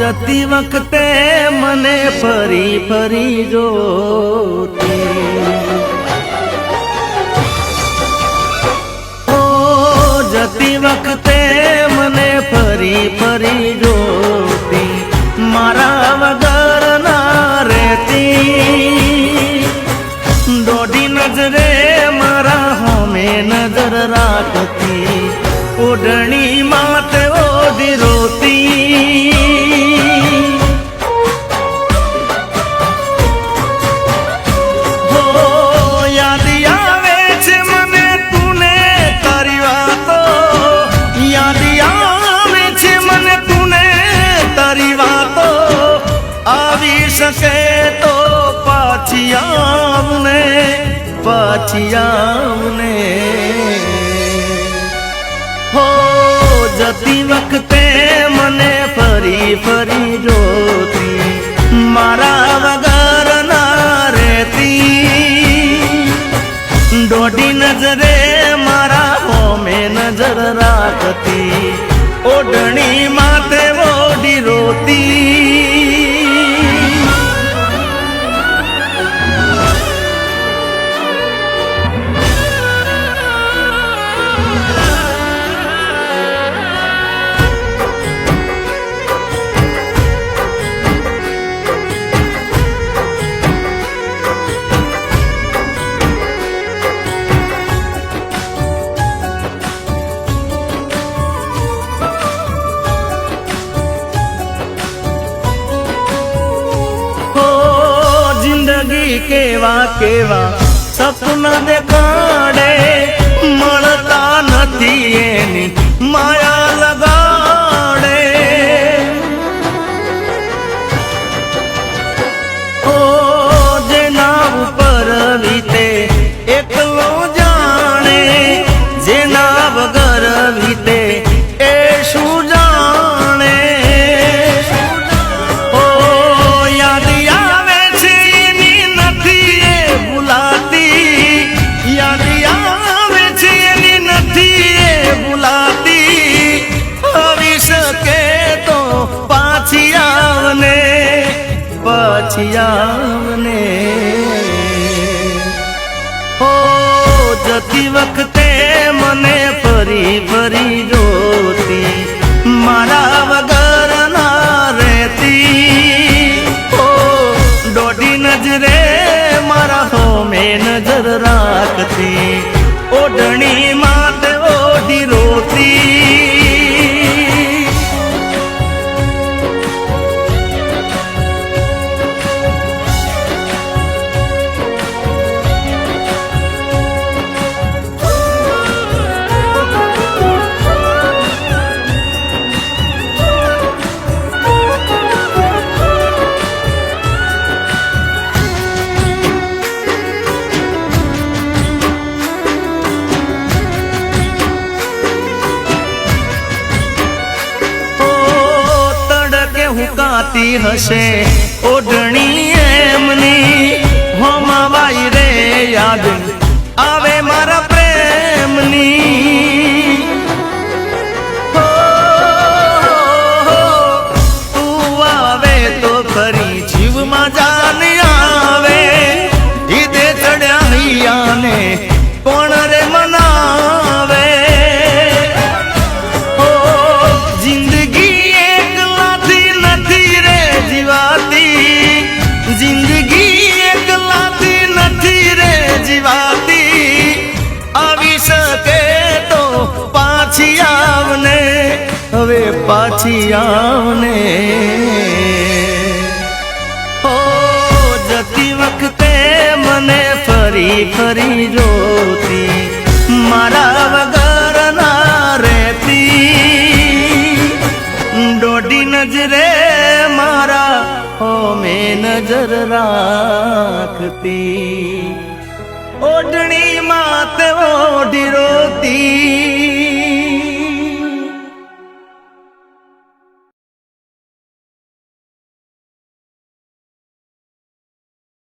જતી વખતે મને ફરી ફરી જોતી. ઓ, જતી વખતે મને ફરી ફરી જોતી. મારા વગર ના રહેતી. દોઢી નજરે મારા હોમે નજર રાખતી. ઓઢણી માત ઓઢી રોતી. પાછી આવને. હો, જતી વખતે મને ફરી ફરી જોતી, મારા વગર ના રહેતી. દોઢી નજરે મારા હોમે નજર રાખતી, ઓઢણી માથે ઓઢી રોતી. કેવા કેવા? સપના દેખાડે પાછી આવને. હો, જતી વખતે મને ફરી ફરી જોતી, મારા વગર ના રહેતી. હો દોઢી નજરે મારા હોમે નજર રાખતી ઓઢણી હુકાતી હશે. ઓઢણી એમની હોમાવાઈ રે યાદ પાછી આવને હો જતી વખતે મને ફરી ફરી જોતી મારા વગર ના રહેતી દોઢી નજરે મારા હોમે નજર રાખતી ઓઢણી માત ઓઢ